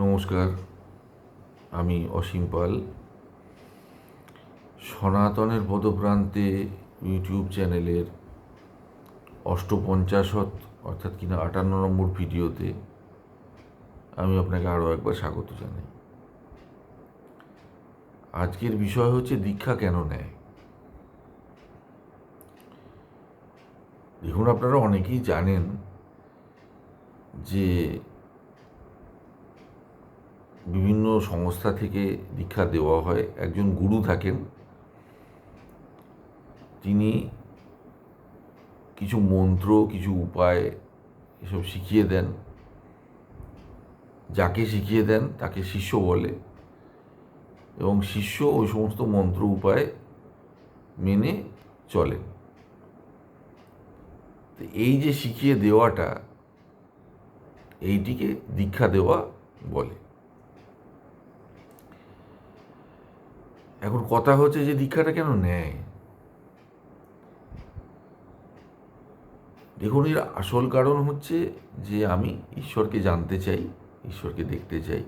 নমস্কার, আমি অসীম পাল। সনাতনের পদপ্রান্তে ইউটিউব চ্যানেলের অষ্টপঞ্চাশত অর্থাৎ কিনা আটান্ন নম্বর ভিডিওতে আমি আপনাকে আরও একবার স্বাগত জানাই। আজকের বিষয় হচ্ছে দীক্ষা কেন নেয়? দেখুন, আপনারা অনেকেই জানেন যে বিভিন্ন সংস্থা থেকে দীক্ষা দেওয়া হয়। একজন গুরু থাকেন। তিনি কিছু মন্ত্র, কিছু উপায় এসব শিখিয়ে দেন। যাকে শিখিয়ে দেন, তাকে শিষ্য বলে। এবং শিষ্য ওই সমস্ত মন্ত্র, উপায় মেনে চলেন এই যে শিখিয়ে দেওয়াটা, এইটিকে দীক্ষা দেওয়া বলে। এখন কথা হচ্ছে যে দীক্ষাটা কেন নেয়? দেখুন, এর আসল কারণ হচ্ছে যে আমি ঈশ্বরকে জানতে চাই, ঈশ্বরকে দেখতে চাই।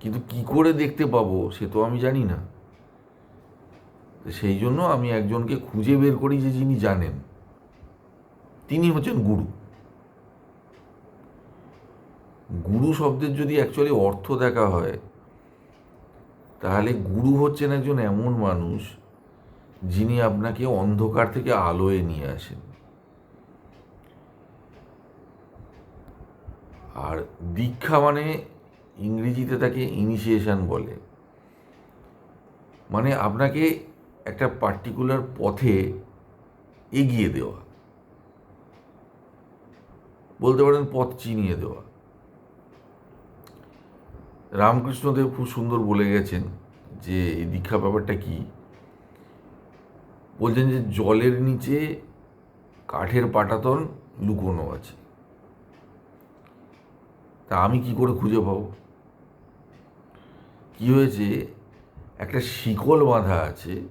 কিন্তু কি করে দেখতে পাবো সে তো আমি জানি না। সেই জন্য আমি একজনকে খুঁজে বের করি যে যিনি জানেন। তিনি হচ্ছেন গুরু। গুরু শব্দের যদি অ্যাকচুয়ালি অর্থ দেখা হয় তাহলে গুরু হচ্ছেন একজন এমন মানুষ যিনি আপনাকে অন্ধকার থেকে আলোয় নিয়ে আসেন। আর দীক্ষা মানে ইংরেজিতে তাকে ইনিশিয়েশন বলে। মানে আপনাকে একটা পার্টিকুলার পথে এগিয়ে দেওয়া। বলতে পারেন পথ চিনিয়ে দেওয়া। রামকৃষ্ণদেব খুব সুন্দর বলে গেছেন যে এই দীক্ষা ব্যাপারটা কি? বলছেন যে জলের নিচে কাঠের পাটাতন লুকোনো আছে। তা আমি কি করে খুঁজে পাবো? কি হয়েছে? একটা শিকল বাঁধা আছে,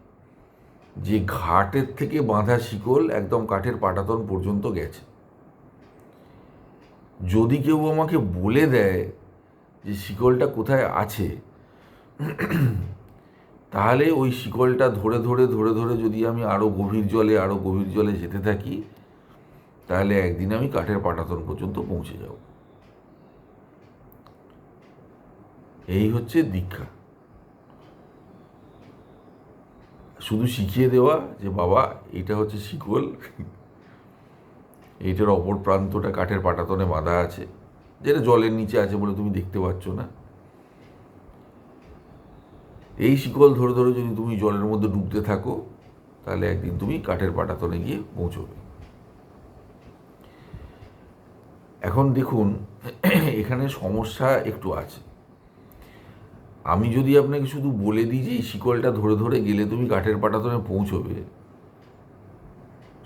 যে ঘাটের থেকে বাঁধা শিকল একদম কাঠের পাটাতন পর্যন্ত গেছে। যদি কেউ আমাকে বলে দেয় যে শিকলটা কোথায় আছে, তাহলে ওই শিকলটা ধরে ধরে ধরে ধরে যদি আমি আরও গভীর জলে আরও গভীর জলে যেতে থাকি, তাহলে একদিন আমি কাঠের পাটাতন পর্যন্ত পৌঁছে যাব। এই হচ্ছে দীক্ষা। শুধু শিখিয়ে দেওয়া যে বাবা, এটা হচ্ছে শিকল, এইটার অপর প্রান্তটা কাঠের পাটাতনে বাঁধা আছে। যেটা জলের নিচে আছে বলে তুমি দেখতে পাচ্ছ না। এই শিকল ধরে ধরে যদি তুমি জলের মধ্যে ডুবতে থাকো, তাহলে একদিন তুমি কাঠের পাটাতনে গিয়ে পৌঁছবে। এখন দেখুন, এখানে সমস্যা একটু আছে। আমি যদি আপনাকে শুধু বলে দিই যে এই শিকলটা ধরে ধরে গেলে তুমি কাঠের পাটাতনে পৌঁছবে,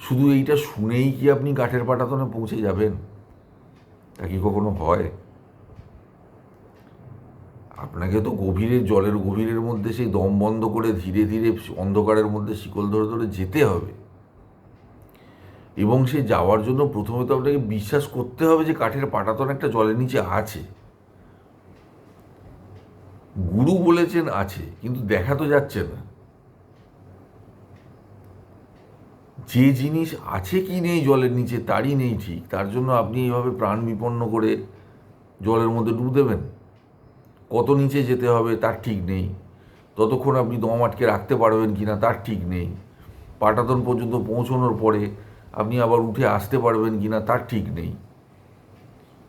শুধু এইটা শুনেই কি আপনি কাঠের পাটাতনে পৌঁছে যাবেন? তা কি কখনো হয়? আপনাকে তো গভীরের জলের, গভীরের মধ্যে সেই দম বন্ধ করে ধীরে ধীরে অন্ধকারের মধ্যে শিকল ধরে ধরে যেতে হবে। এবং সে যাওয়ার জন্য প্রথমে তো আপনাকে বিশ্বাস করতে হবে যে কাঠের পাটাতন একটা জলের নিচে আছে। গুরু বলেছেন আছে, কিন্তু দেখা তো যাচ্ছে না। যে জিনিস আছে কি নেই জলের নিচে, তারই নেই ঠিক। তার জন্য আপনি এইভাবে প্রাণ বিপন্ন করে জলের মধ্যে ডুব দেবেন। কত নিচে যেতে হবে তার ঠিক নেই। ততক্ষণ আপনি দম আটকে রাখতে পারবেন কি না তার ঠিক নেই। পাটাতন পর্যন্ত পৌঁছানোর পরে আপনি আবার উঠে আসতে পারবেন কি না তার ঠিক নেই।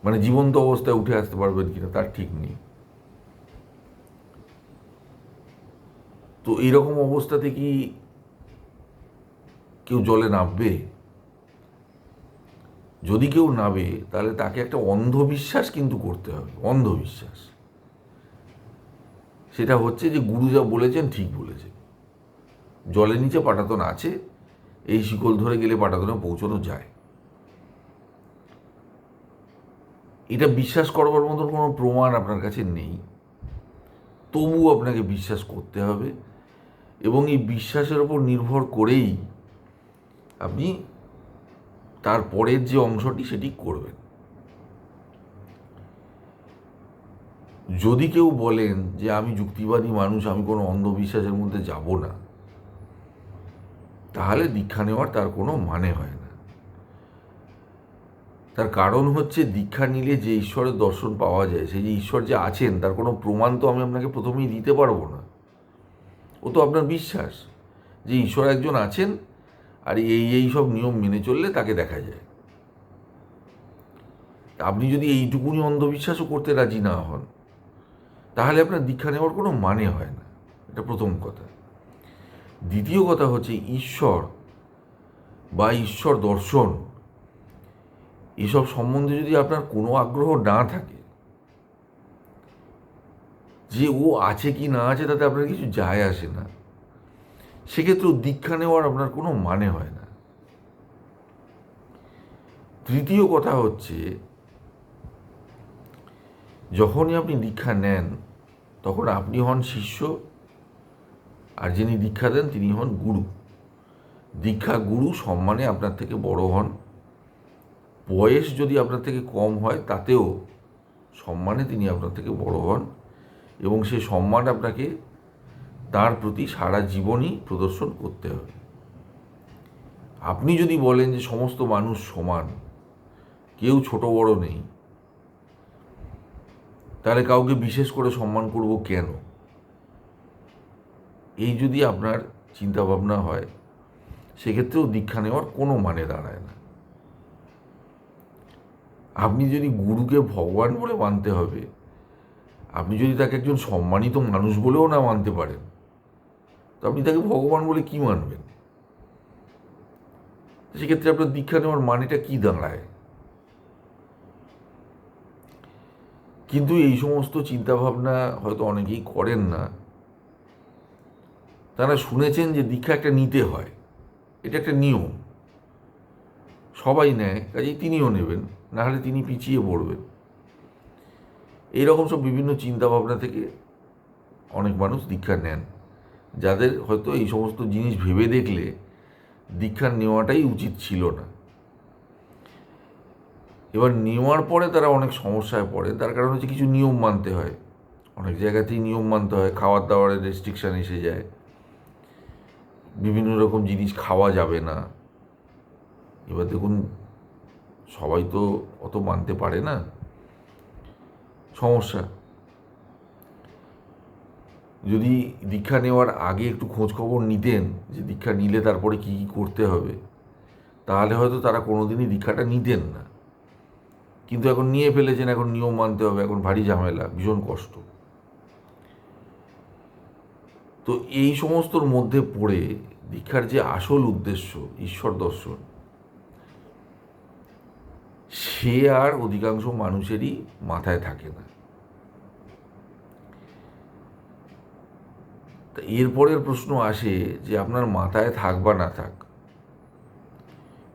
মানে জীবন্ত অবস্থায় উঠে আসতে পারবেন কি না তার ঠিক নেই। তো এইরকম অবস্থাতে কি কেউ জলে নামবে? যদি কেউ নামে, তাহলে তাকে একটা অন্ধবিশ্বাস কিন্তু করতে হবে, অন্ধবিশ্বাস। সেটা হচ্ছে যে গুরু যা বলেছেন, ঠিক বলেছেন। জলের নিচে পাটাতন আছে, এই শিকল ধরে গেলে পাটাতনে পৌঁছানো যায়। এটা বিশ্বাস করবার মতন কোনো প্রমাণ আপনার কাছে নেই। তবু আপনাকে বিশ্বাস করতে হবে এবং এই বিশ্বাসের ওপর নির্ভর করেই আপনি তারপরের যে অংশটি সেটি করবেন। যদি কেউ বলেন যে আমি যুক্তিবাদী মানুষ, আমি কোনো অন্ধবিশ্বাসের মধ্যে যাব না, তাহলে দীক্ষা নেওয়ার তার কোনো মানে হয় না। তার কারণ হচ্ছে দীক্ষা নিলে যে ঈশ্বরের দর্শন পাওয়া যায়, সেই যে ঈশ্বর যে আছেন, তার কোনো প্রমাণ তো আমি আপনাকে প্রথমেই দিতে পারব না। ও তো আপনার বিশ্বাস যে ঈশ্বর একজন আছেন আর এই এই সব নিয়ম মেনে চললে তাকে দেখা যায়। আপনি যদি এইটুকুনি অন্ধবিশ্বাসও করতে রাজি না হন, তাহলে আপনার দীক্ষা নেওয়ার কোনো মানে হয় না। এটা প্রথম কথা। দ্বিতীয় কথা হচ্ছে ঈশ্বর বা ঈশ্বর দর্শন, এসব সম্বন্ধে যদি আপনার কোনো আগ্রহ না থাকে, যে ও আছে কি না আছে তাতে আপনার কিছু যায় আসে না। সেক্ষেত্রেও দীক্ষা নেওয়ার আপনার কোনো মানে হয় না। তৃতীয় কথা হচ্ছে, যখনই আপনি দীক্ষা নেন, তখন আপনি হন শিষ্য, আর যিনি দীক্ষা দেন তিনি হন গুরু। দীক্ষা গুরু সম্মানে আপনার থেকে বড় হন। বয়স যদি আপনার থেকে কম হয়, তাতেও সম্মানে তিনি আপনার থেকে বড় হন এবং সে সম্মান আপনাকে তার প্রতি সারা জীবনই প্রদর্শন করতে হবে। আপনি যদি বলেন যে সমস্ত মানুষ সমান, কেউ ছোট বড় নেই, তাহলে কাউকে বিশেষ করে সম্মান করব কেন? এই যদি আপনার চিন্তাভাবনা হয়, সেক্ষেত্রেও দীক্ষা নেওয়ার কোনো মানে দাঁড়ায় না। আপনি যদি গুরুকে ভগবান বলে মানতে হবে, আপনি যদি তাকে একজন সম্মানিত মানুষ বলেও না মানতে পারেন তো আপনি তাকে ভগবান বলে কি মানবেন? সেক্ষেত্রে আপনার দীক্ষা নেওয়ার মানেটা কি দাঁড়ায়? কিন্তু এই সমস্ত চিন্তাভাবনা হয়তো অনেকেই করেন না। তারা শুনেছেন যে দীক্ষা একটা নিতে হয়। এটা একটা নিয়ম। সবাই নেয়, কাজেই তিনিও নেবেন না হলে তিনি পিছিয়ে পড়বেন। এইরকম সব বিভিন্ন চিন্তাভাবনা থেকে অনেক মানুষ দীক্ষা নেন। যাদের হয়তো এই সমস্ত জিনিস ভেবে দেখলে দীক্ষা নেওয়াটাই উচিত ছিল না। এবার নেওয়ার পরে তারা অনেক সমস্যায় পড়ে, তার কারণ হচ্ছে কিছু নিয়ম মানতে হয়। অনেক জায়গাতেই নিয়ম মানতে হয় খাওয়ার দাওয়ারের রেস্ট্রিকশান এসে যায়। বিভিন্ন রকম জিনিস খাওয়া যাবে না। এবার দেখুন, সবাই তো অত মানতে পারে না। সমস্যা। যদি দীক্ষা নেওয়ার আগে একটু খোঁজ খবর নিতেন যে দীক্ষা নিলে তারপরে কী কী করতে হবে, তাহলে হয়তো তারা কোনোদিনই দীক্ষাটা নিতেন না। কিন্তু এখন নিয়ে ফেলেছেন, এখন নিয়ম মানতে হবে, এখন ভারী ঝামেলা, ভীষণ কষ্ট। তো এই সমস্তর মধ্যে পড়ে দীক্ষার যে আসল উদ্দেশ্য, ঈশ্বর দর্শন, সে আর অধিকাংশ মানুষেরই মাথায় থাকে না। তা এরপরের প্রশ্ন আসে যে আপনার মাথায় থাক বা না থাক,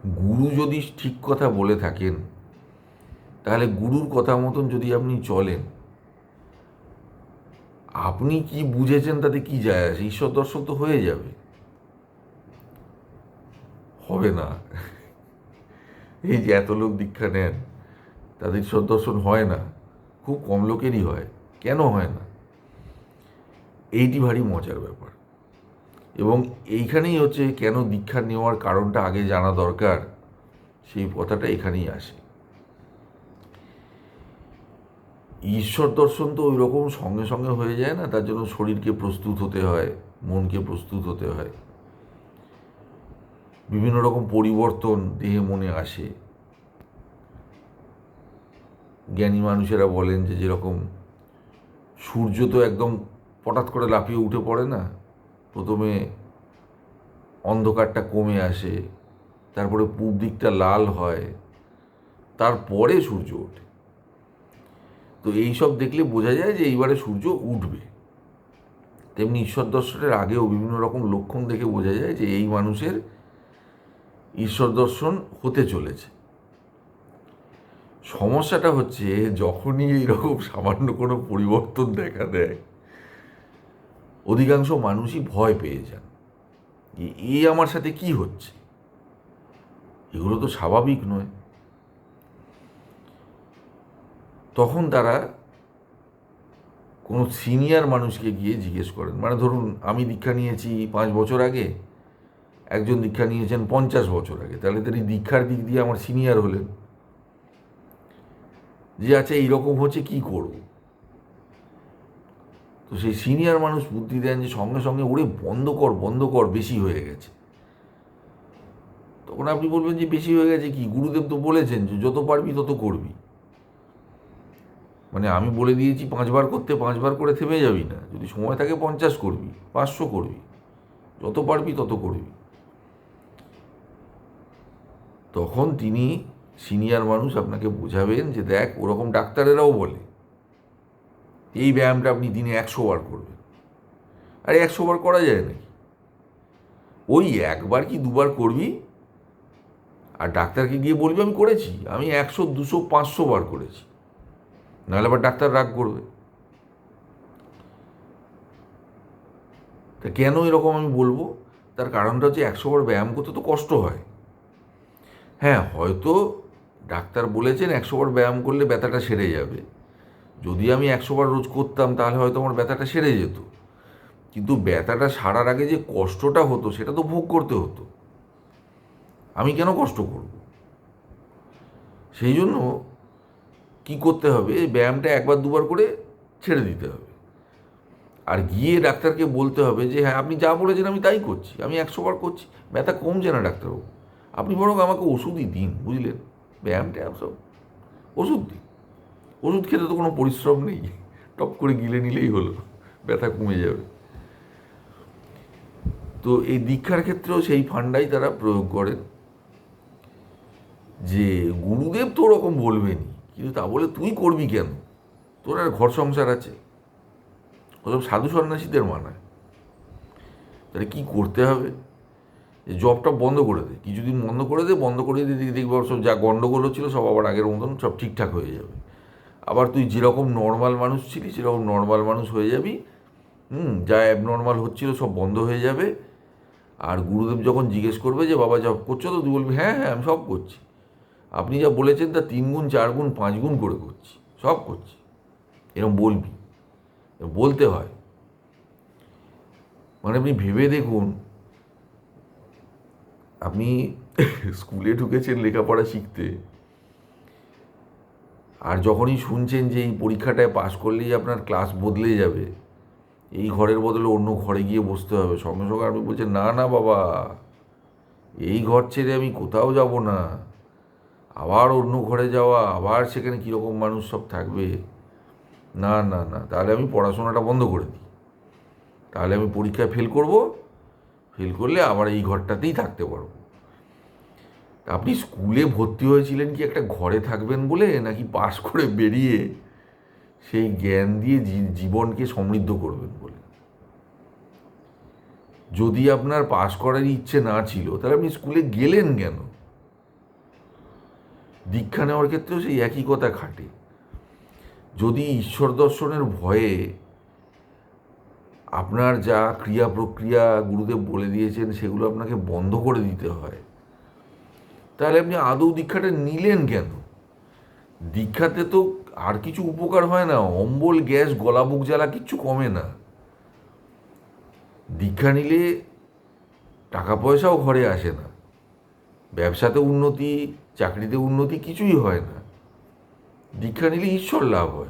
গুরু যদি ঠিক কথা বলে থাকেন, তাহলে গুরুর কথা মতন যদি আপনি চলেন, আপনি কি বুঝেছেন তাতে কি যায় আসে? ঈশ্বর দর্শন তো হয়ে যাবে। হবে না। এই যে এত লোক দীক্ষা নেন, তাদের ঈশ্বর দর্শন হয় না। খুব কম লোকেরই হয়। কেন হয় না? এইটি ভারী মজার ব্যাপার। এবং এইখানেই হচ্ছে কেন দীক্ষা নেওয়ার কারণটা আগে জানা দরকার, সেই কথাটা এখানেই আসে। ঈশ্বর দর্শন তো ওই রকম সঙ্গে সঙ্গে হয়ে যায় না, তার জন্য শরীরকে প্রস্তুত হতে হয়, মনকে প্রস্তুত হতে হয়। বিভিন্ন রকম পরিবর্তন দেহে মনে আসে। জ্ঞানী মানুষেরা বলেন যে যেরকম সূর্য তো একদম হঠাৎ করে লাফিয়ে উঠে পড়ে না? প্রথমে অন্ধকারটা কমে আসে, তারপরে পূব দিকটা লাল হয়, তারপরে সূর্য ওঠে। তো এই সব দেখলে বোঝা যায় যে এইবারে সূর্য উঠবে। তেমনি ঈশ্বর দর্শনের আগেও বিভিন্ন রকম লক্ষণ দেখে বোঝা যায় যে এই মানুষের ঈশ্বর দর্শন হতে চলেছে। সমস্যাটা হচ্ছে যখনই এইরকম সামান্য কোনো পরিবর্তন দেখা দেয় অধিকাংশ মানুষই ভয় পেয়ে যান। এ আমার সাথে কি হচ্ছে? এগুলো তো স্বাভাবিক নয়। তখন তারা কোনো সিনিয়র মানুষকে গিয়ে জিজ্ঞেস করেন মানে ধরুন আমি দীক্ষা নিয়েছি পাঁচ বছর আগে, একজন দীক্ষা নিয়েছেন পঞ্চাশ বছর আগে, তাহলে তিনি দীক্ষার দিক দিয়ে আমার সিনিয়র হলেন। যে আচ্ছা এইরকম হচ্ছে কি করব? তো সেই সিনিয়র মানুষ বুদ্ধি দেন যে সঙ্গে সঙ্গে ওরে বন্ধ কর বন্ধ কর, বেশি হয়ে গেছে। তখন আপনি বলবেন যে বেশি হয়ে গেছে কি? গুরুদেব তো বলেছেন যে যত পারবি তত করবি। মানে আমি বলে দিয়েছি পাঁচবার করতে, পাঁচবার করে থেমে যাবি না। যদি সময় থাকে পঞ্চাশ করবি, পাঁচশো করবি। যত পারবি তত করবি। তখন তিনি সিনিয়র মানুষ আপনাকে বোঝাবেন যে দেখ ওরকম ডাক্তারেরাও বলে এই ব্যায়ামটা আপনি দিনে একশো বার করবেন। আরে একশো বার করা যায় নাকি? ওই একবার কি দুবার করবি? আর ডাক্তারকে গিয়ে বলবি, আমি করেছি। আমি একশো, দুশো, পাঁচশো বার করেছি। নাহলে আবার ডাক্তার রাগ করবে। তা কেন এরকম আমি বলব? তার কারণটা হচ্ছে একশো বার ব্যায়াম করতে তো কষ্ট হয়। হ্যাঁ হয়তো ডাক্তার বলেছেন একশো বার ব্যায়াম করলে ব্যথাটা সেরে যাবে। যদি আমি একশো বার রোজ করতাম, তাহলে হয়তো আমার ব্যথাটা সেরে যেত। কিন্তু ব্যথাটা সারার আগে যে কষ্টটা হতো, সেটা তো ভোগ করতে হতো। আমি কেন কষ্ট করব? সেই জন্য কি করতে হবে? ব্যায়ামটা একবার, দুবার করে ছেড়ে দিতে হবে। আর গিয়ে ডাক্তারকে বলতে হবে যে হ্যাঁ আপনি যা বলেছেন আমি তাই করছি। আমি একশো বার করছি। ব্যথা কমছে না ডাক্তারবাবু। আপনি বরং আমাকে ওষুধই দিন, বুঝলেন? ব্যায়াম ট্যায়াম সব ওষুধ দিন। ওষুধ খেতে তো কোনো পরিশ্রম নেই। টপ করে গিলে নিলেই হলো, ব্যথা কমে যাবে। তো এই দীক্ষার ক্ষেত্রেও সেই ফান্ডাই তারা প্রয়োগ করেন। যে গুরুদেব তো ওরকম বলবেনি কিন্তু তা বলে তুই করবি কেন? তোর আর ঘর সংসার আছে। ওসব সাধু সন্ন্যাসীদের মানায় তাহলে কী করতে হবে? জবটা বন্ধ করে দে, কিছুদিন বন্ধ করে দে, বন্ধ করে দিয়ে দেখবি সব যা গণ্ডগোল হচ্ছিল সব আবার আগের মতন সব ঠিকঠাক হয়ে যাবে। আবার তুই যেরকম নর্মাল মানুষ ছিলি, সেরকম নর্মাল মানুষ হয়ে যাবি। হুম, যা অ্যাবনর্মাল হচ্ছিল সব বন্ধ হয়ে যাবে। আর গুরুদেব যখন জিজ্ঞেস করবে যে, বাবা জব করছ তো? তুই বলবি হ্যাঁ হ্যাঁ আমি সব করছি। আপনি যা বলেছেন তা তিন গুণ, চার গুণ, পাঁচ গুণ করে করছি। সব করছি। এরকম বলবি। বলতে হয়। মানে আপনি ভেবে দেখুন, আপনি স্কুলে ঢুকেছেন লেখাপড়া শিখতে। আর যখনই শুনছেন যে এই পরীক্ষাটায় পাশ করলেই আপনার ক্লাস বদলে যাবে, এই ঘরের বদলে অন্য ঘরে গিয়ে বসতে হবে। সঙ্গে সঙ্গে আপনি বলছেন, না না, বাবা, এই ঘর ছেড়ে আমি কোথাও যাব না। আবার অন্য ঘরে যাওয়া, আবার সেখানে কীরকম মানুষ সব থাকবে? না না না, তাহলে আমি পড়াশোনাটা বন্ধ করে দিই। তাহলে আমি পরীক্ষায় ফেল করব ফেল করলে আবার এই ঘরটাতেই থাকতে পারব। আপনি স্কুলে ভর্তি হয়েছিলেন কি একটা ঘরে থাকবেন বলে, নাকি পাশ করে বেরিয়ে সেই জ্ঞান দিয়ে জীবনকে সমৃদ্ধ করবেন বলে? যদি আপনার পাশ করার ইচ্ছে না ছিল, তাহলে আপনি স্কুলে গেলেন কেন? দীক্ষা নেওয়ার ক্ষেত্রেও সেই একই কথা খাটে। যদি ঈশ্বর দর্শনের ভয়ে আপনার যা ক্রিয়া প্রক্রিয়া গুরুদেব বলে দিয়েছেন, সেগুলো আপনাকে বন্ধ করে দিতে হয় তাহলে আপনি আদৌ দীক্ষাটা নিলেন কেন? দীক্ষাতে তো আর কিছু উপকার হয় না, অম্বল, গ্যাস, গলা বুক জ্বালা কিচ্ছু কমে না। দীক্ষা নিলে টাকা পয়সাও ঘরে আসে না। ব্যবসাতে উন্নতি, চাকরিতে উন্নতি কিছুই হয় না। দীক্ষা নিলে ঈশ্বর লাভ হয়।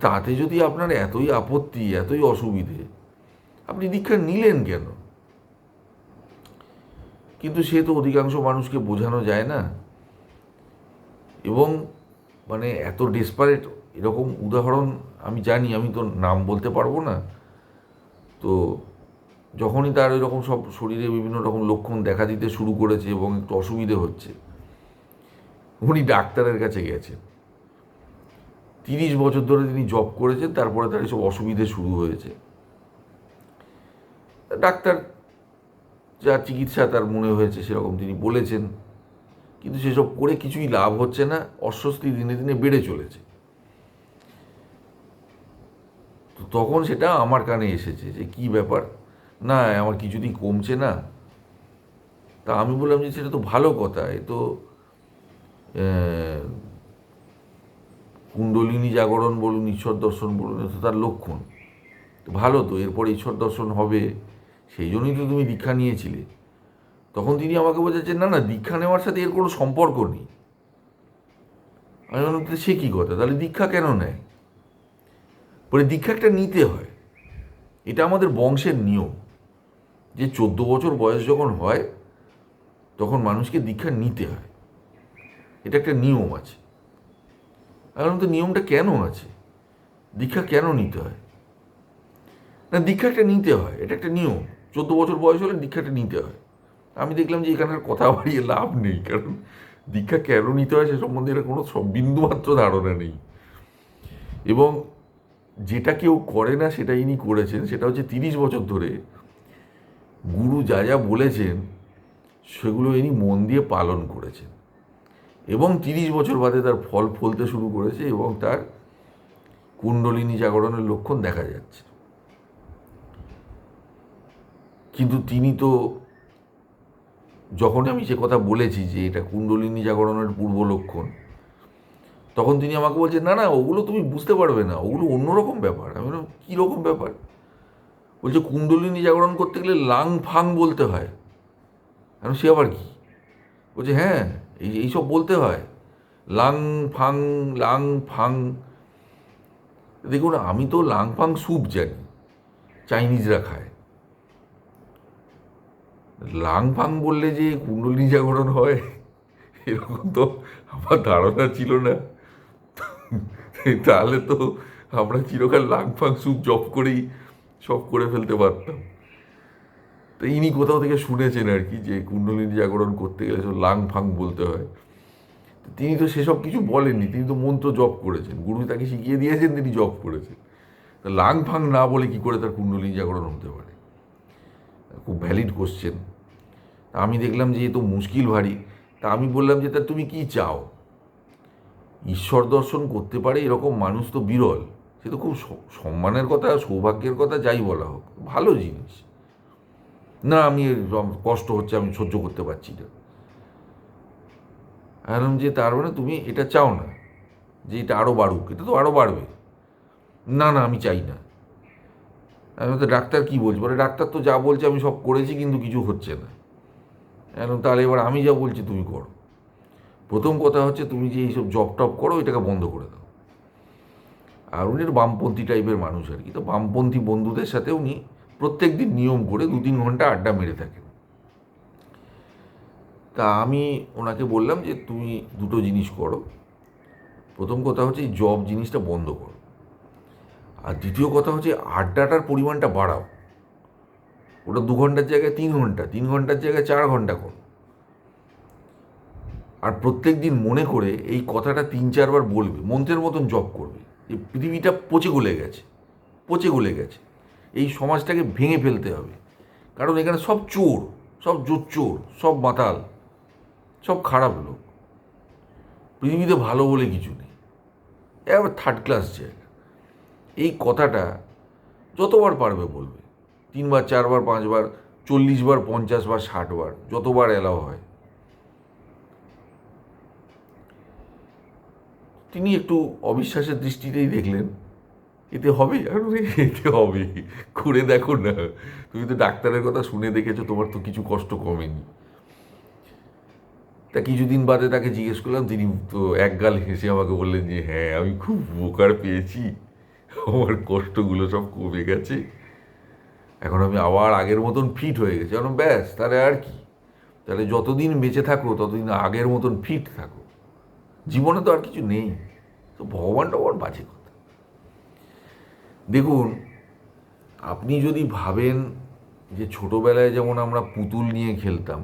তাতে যদি আপনার এতই আপত্তি, এতই অসুবিধে, আপনি দীক্ষা নিলেন কেন? কিন্তু সে তো অধিকাংশ মানুষকে বোঝানো যায় না। এবং মানে এত ডেসপারেট এরকম উদাহরণ আমি জানি, আমি তো নাম বলতে পারব না। তো যখনই তার এরকম সব শরীরে বিভিন্ন রকম লক্ষণ দেখা দিতে শুরু করেছে এবং একটু অসুবিধে হচ্ছে, উনি ডাক্তারের কাছে গেছেন। তিরিশ বছর ধরে তিনি জব করেছেন, তারপরে তার এসব অসুবিধে শুরু হয়েছে। ডাক্তার যা চিকিৎসা তার মনে হয়েছে সেরকম তিনি বলেছেন। কিন্তু সেসব করে কিছুই লাভ হচ্ছে না, অস্বস্তি দিনে দিনে বেড়ে চলেছে। তো তখন সেটা আমার কানে এসেছে যে কি ব্যাপার? না, আমার কিছুতেই কমছে না। তা আমি বললাম যে সেটা তো ভালো কথা, এ তো কুণ্ডলিনী জাগরণ বলুন, ঈশ্বর দর্শন বলুন তো তার লক্ষণ। ভালো তো, এরপর ঈশ্বর দর্শন হবে। সেই জন্যই তো তুমি দীক্ষা নিয়েছিলে। তখন তিনি আমাকে বোঝাচ্ছেন না না, দীক্ষা নেওয়ার সাথে এর কোনো সম্পর্ক নেই। আমি বললাম, "তো সে কী কথা? তাহলে দীক্ষা কেন নেয়? বলে, দীক্ষা একটা নিতে হয়। এটা আমাদের বংশের নিয়ম। যে চোদ্দ বছর বয়স যখন হয়, তখন মানুষকে দীক্ষা নিতে হয়। এটা একটা নিয়ম আছে। আমি তো নিয়মটা কেন আছে? দীক্ষা কেন নিতে হয়? না দীক্ষাটা নিতে হয়, এটা একটা নিয়ম। চোদ্দ বছর বয়স হলে দীক্ষাটা নিতে হয়। আমি দেখলাম যে এখানকার কথা বাড়িয়ে লাভ নেই, কারণ দীক্ষা কেন নিতে হয় সে সম্বন্ধে এর কোনো বিন্দুমাত্র ধারণা নেই। এবং যেটা কেউ করে না, সেটা ইনি করেছেন, সেটা হচ্ছে তিরিশ বছর ধরে গুরু যা যা বলেছেন, সেগুলো ইনি মন দিয়ে পালন করেছেন। এবং তিরিশ বছর বাদে তার ফল ফলতে শুরু করেছে এবং তার কুণ্ডলিনী জাগরণের লক্ষণ দেখা যাচ্ছে। কিন্তু তিনি তো যখন আমি সে কথা বলেছি যে এটা কুণ্ডলিনী জাগরণের পূর্ব লক্ষণ, তখন তিনি আমাকে বলছেন, না না, ওগুলো তুমি বুঝতে পারবে না, ওগুলো অন্যরকম ব্যাপার। আমি বললাম কীরকম ব্যাপার? বলছে, কুণ্ডলিনী জাগরণ করতে গেলে লাং ফাং বলতে হয়। আমি সে আবার কি? বলছে হ্যাঁ এই এইসব বলতে হয়, লাং ফাং লাং ফাং। দেখুন, আমি তো লাং ফাং স্যুপ জানি, চাইনিজরা খায়। লাং ফাং বললে যে কুণ্ডলিনী জাগরণ হয়, এরকম তো আমার ধারণা ছিল না। তাহলে তো আমরা চিরকাল লাং ফাং স্যুপ জব করেই সব করে ফেলতে পারতাম। তো ইনি কোথাও থেকে শুনেছেন আর কি যে কুণ্ডলিনী জাগরণ করতে গেলে সব লাং ফাং বলতে হয়। তিনি তো সেসব কিছু বলেননি, তিনি তো মন্ত্র জপ করেছেন। গুরু তাকে শিখিয়ে দিয়েছেন তিনি জপ করেছেন? তা লাং ফাং না বলে কি করে তার কুণ্ডলিনী জাগরণ হতে পারে? খুব ভ্যালিড কোশ্চেন আমি দেখলাম যে এ তো মুশকিল ভারী তা আমি বললাম যে, তা তুমি কি চাও? ঈশ্বর দর্শন করতে পারে এরকম মানুষ তো বিরল। সে তো খুব সম্মানের কথা, সৌভাগ্যের কথা যাই বলা হোক, ভালো জিনিস। না, আমি কষ্ট হচ্ছে, আমি সহ্য করতে পারছি না। এরকম যে, তার মানে তুমি এটা চাও না, যে এটা আরও বাড়ুক, এটা তো আরও বাড়বে। না না, আমি চাই না। আমি তো ডাক্তার কী বলছি? বলে, ডাক্তার তো যা বলছে, আমি সব করেছি, কিন্তু কিছু হচ্ছে না। তাহলে এবার আমি যা বলছি তুমি করো। প্রথম কথা হচ্ছে তুমি যে এইসব জব টপ করো, এটাকে বন্ধ করে দাও। আর উনি বামপন্থী টাইপের মানুষ আর কি। তো বামপন্থী বন্ধুদের সাথে উনি প্রত্যেক দিন নিয়ম করে দু তিন ঘণ্টা আড্ডা মেরে থাকেন। তা আমি ওনাকে বললাম যে, তুমি দুটো জিনিস করো। প্রথম কথা হচ্ছে এই জব জিনিসটা বন্ধ করো। আর দ্বিতীয় কথা হচ্ছে আড্ডাটার পরিমাণটা বাড়াও। ওটা দু ঘণ্টার জায়গায় তিন ঘণ্টা, তিন ঘণ্টার জায়গায় চার ঘণ্টা কর। আর প্রত্যেক দিন মনে করে এই কথাটা তিন চারবার বলবে, মন্ত্রের মতন জব করবে, যে পৃথিবীটা পচে গলে গেছে, পচে গলে গেছে। এই সমাজটাকে ভেঙে ফেলতে হবে। কারণ এখানে সব চোর, সব জোচ্চোর, সব মাতাল সব খারাপ লোক। পৃথিবীতে ভালো বলে কিছু নেই। এবার থার্ড ক্লাস জায়গা এই কথাটা যতবার পারবে বলবে। তিনবার, চারবার, পাঁচবার চল্লিশ বার পঞ্চাশ বার ষাট বার যতবার এলাও হয়। তিনি একটু অবিশ্বাসের দৃষ্টিতেই দেখলেন, এতে হবে? আর এতে হবে। করে দেখো না। তুমি তো ডাক্তারের কথা শুনে দেখেছ, তোমার তো কিছু কষ্ট কমেনি। তা কিছুদিন বাদে তাকে জিজ্ঞেস করলাম, তিনি তো এক গাল হেসে আমাকে বললেন যে হ্যাঁ আমি খুব উপকার পেয়েছি। আমার কষ্টগুলো সব কমে গেছে। এখন আমি আবার আগের মতন ফিট হয়ে গেছি। কারণ ব্যাস, তাহলে আর কি? তাহলে যতদিন বেঁচে থাকো, ততদিন আগের মতন ফিট থাকো। জীবনে তো আর কিছু নেই। তো ভগবানটা আবার বাজে কথা দেখুন, আপনি যদি ভাবেন যে ছোটোবেলায় যেমন আমরা পুতুল নিয়ে খেলতাম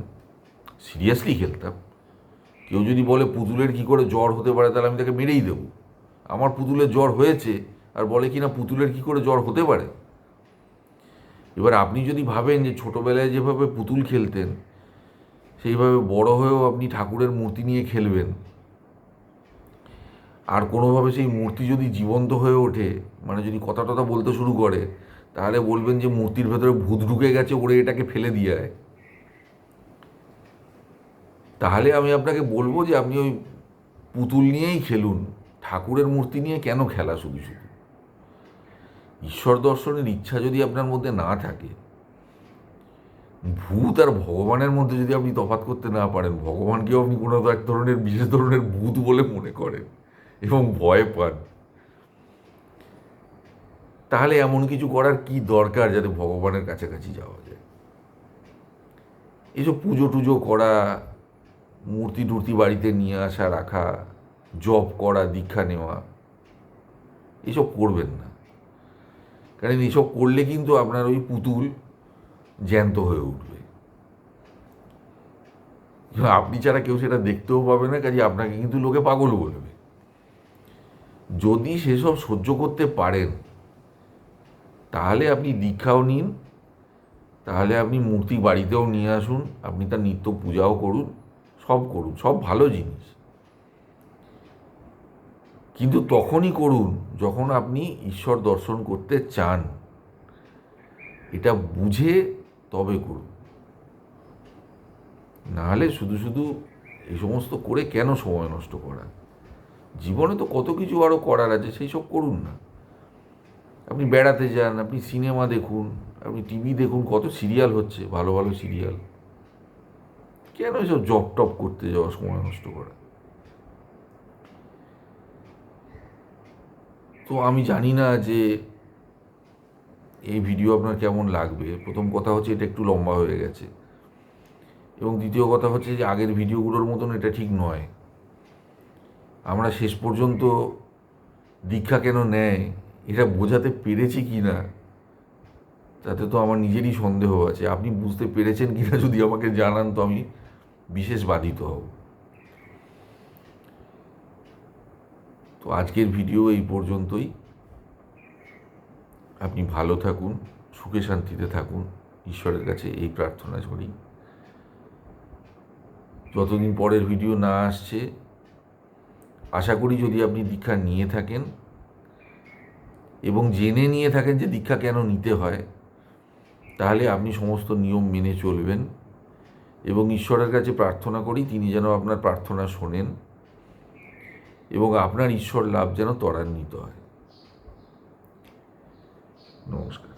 সিরিয়াসলি খেলতাম, কেউ যদি বলে পুতুলের কি করে জ্বর হতে পারে, তাহলে আমি তাকে মেরেই দেবো। আমার পুতুলের জ্বর হয়েছে, আর বলে কি না পুতুলের কি করে জ্বর হতে পারে? এবার আপনি যদি ভাবেন যে ছোটোবেলায় যেভাবে পুতুল খেলতেন, সেইভাবে বড় হয়েও আপনি ঠাকুরের মূর্তি নিয়ে খেলবেন, আর কোনোভাবে সেই মূর্তি যদি জীবন্ত হয়ে ওঠে মানে যদি কথা টথা বলতে শুরু করে, তাহলে বলবেন যে মূর্তির ভেতরে ভূত ঢুকে গেছে, ওরে এটাকে ফেলে দিয়ে আয়। তাহলে আমি আপনাকে বলব যে আপনি ওই পুতুল নিয়েই খেলুন, ঠাকুরের মূর্তি নিয়ে কেন খেলা শুধু শুধু? ঈশ্বর দর্শনের ইচ্ছা যদি আপনার মধ্যে না থাকে, ভূত আর ভগবানের মধ্যে যদি আপনি তফাৎ করতে না পারেন, ভগবানকেও আপনি কোনো এক ধরনের, বিশেষ ধরনের ভূত বলে মনে করেন এবং ভয় পান, তাহলে এমন কিছু করার কি দরকার যাতে ভগবানের কাছাকাছি যাওয়া যায়? এসব পুজো টুজো করা মূর্তি টুর্তি বাড়িতে নিয়ে আসা, রাখা, জপ করা, দীক্ষা নেওয়া, এসব করবেন না। কারণ এসব করলে কিন্তু আপনার ওই পুতুল জ্যান্ত হয়ে উঠবে। আপনি ছাড়া কেউ সেটা দেখতেও পাবে না কাজে আপনাকে কিন্তু লোকে পাগল বলবে যদি সেসব সহ্য করতে পারেন, তাহলে আপনি দীক্ষাও নিন, তাহলে আপনি মূর্তি বাড়িতেও নিয়ে আসুন, আপনি তার নিত্য পূজাও করুন, সব করুন, সব ভালো জিনিস। কিন্তু তখনই করুন যখন আপনি ঈশ্বর দর্শন করতে চান। এটা বুঝে তবে করুন। নাহলে শুধু শুধু এই সমস্ত করে কেন সময় নষ্ট করা? জীবনে তো কত কিছু আরও করার আছে, সেই সব করুন না। আপনি বেড়াতে যান, আপনি সিনেমা দেখুন, আপনি টিভি দেখুন, কত সিরিয়াল হচ্ছে, ভালো ভালো সিরিয়াল। কেন এসব জব টপ করতে যাওয়া সময় নষ্ট করা? তো আমি জানি না যে এই ভিডিও আপনার কেমন লাগবে। প্রথম কথা হচ্ছে এটা একটু লম্বা হয়ে গেছে। এবং দ্বিতীয় কথা হচ্ছে যে আগের ভিডিওগুলোর মতন এটা ঠিক নয়। আমরা শেষ পর্যন্ত দীক্ষা কেন নেয়, এটা বোঝাতে পেরেছি কি না তাতে তো আমার নিজেরই সন্দেহ আছে। আপনি বুঝতে পেরেছেন কি না যদি আমাকে জানান, তো আমি বিশেষ বাধিত হব। তো আজকের ভিডিও এই পর্যন্তই। আপনি ভালো থাকুন, সুখে শান্তিতে থাকুন। ঈশ্বরের কাছে এই প্রার্থনা করি। যতদিন পরের ভিডিও না আসছে, আশা করি যদি আপনি দীক্ষা নিয়ে থাকেন এবং জেনে নিয়ে থাকেন যে দীক্ষা কেন নিতে হয়, তাহলে আপনি সমস্ত নিয়ম মেনে চলবেন এবং ঈশ্বরের কাছে প্রার্থনা করি, তিনি যেন আপনার প্রার্থনা শোনেন। এবং আপনার ঈশ্বর লাভ যেন ত্বরান্বিত হয়। নমস্কার।